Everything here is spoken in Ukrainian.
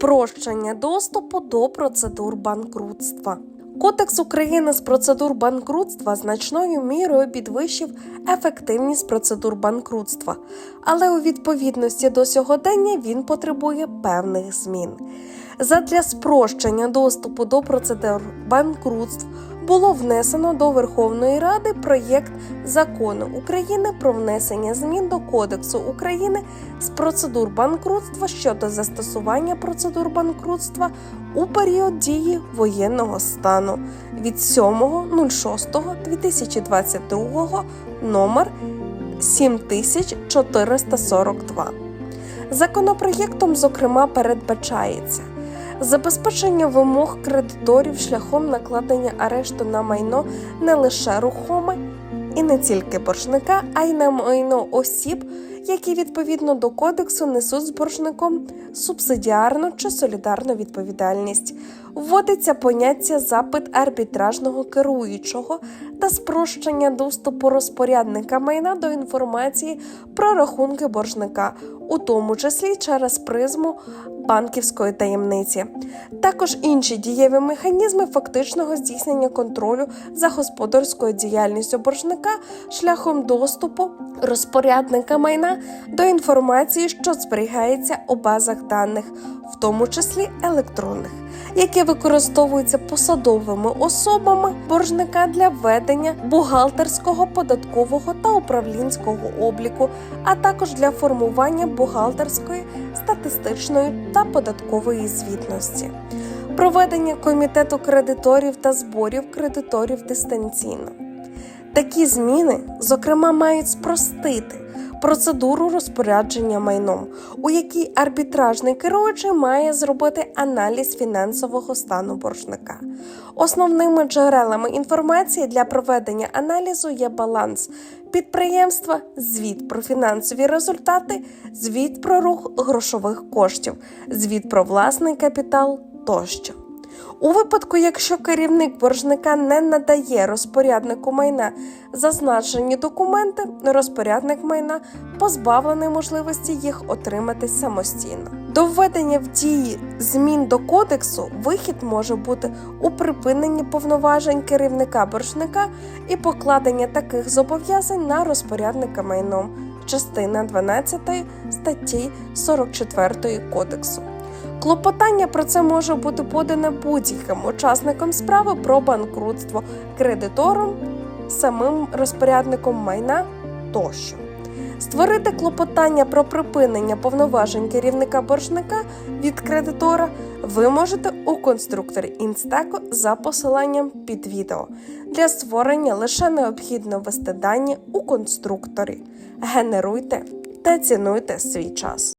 спрощення доступу до процедур банкрутства. Кодекс України з процедур банкрутства значною мірою підвищив ефективність процедур банкрутства, але у відповідності до сьогодення він потребує певних змін. Задля спрощення доступу до процедур банкрутств було внесено до Верховної Ради проєкт закону України про внесення змін до Кодексу України з процедур банкрутства щодо застосування процедур банкрутства у період дії воєнного стану від 7.06.2022 номер 7442. Законопроєктом, зокрема, передбачається забезпечення вимог кредиторів шляхом накладення арешту на майно не лише рухоме і не тільки боржника, а й на майно осіб, які відповідно до кодексу несуть з боржником субсидіарну чи солідарну відповідальність. Вводиться поняття запит арбітражного керуючого та спрощення доступу розпорядника майна до інформації про рахунки боржника, у тому числі через призму банківської таємниці. Також інші дієві механізми фактичного здійснення контролю за господарською діяльністю боржника шляхом доступу розпорядника майна до інформації, що зберігається у базах даних, в тому числі електронних, які використовуються посадовими особами боржника для ведення бухгалтерського, податкового та управлінського обліку, а також для формування бухгалтерської, статистичної та податкової звітності. Проведення комітету кредиторів та зборів кредиторів дистанційно. Такі зміни, зокрема, мають спростити процедуру розпорядження майном, у якій арбітражний керуючий має зробити аналіз фінансового стану боржника. Основними джерелами інформації для проведення аналізу є баланс підприємства, звіт про фінансові результати, звіт про рух грошових коштів, звіт про власний капітал тощо. У випадку, якщо керівник боржника не надає розпоряднику майна зазначені документи, розпорядник майна позбавлений можливості їх отримати самостійно. До введення в дії змін до кодексу вихід може бути у припиненні повноважень керівника боржника і покладення таких зобов'язань на розпорядника майном, частина 12 статті 44 кодексу. Клопотання про це може бути подане будь-яким учасником справи про банкрутство, кредитором, самим розпорядником майна тощо. Створити клопотання про припинення повноважень керівника боржника від кредитора ви можете у конструкторі Інстеко за посиланням під відео. Для створення лише необхідно ввести дані у конструкторі. Генеруйте та цінуйте свій час.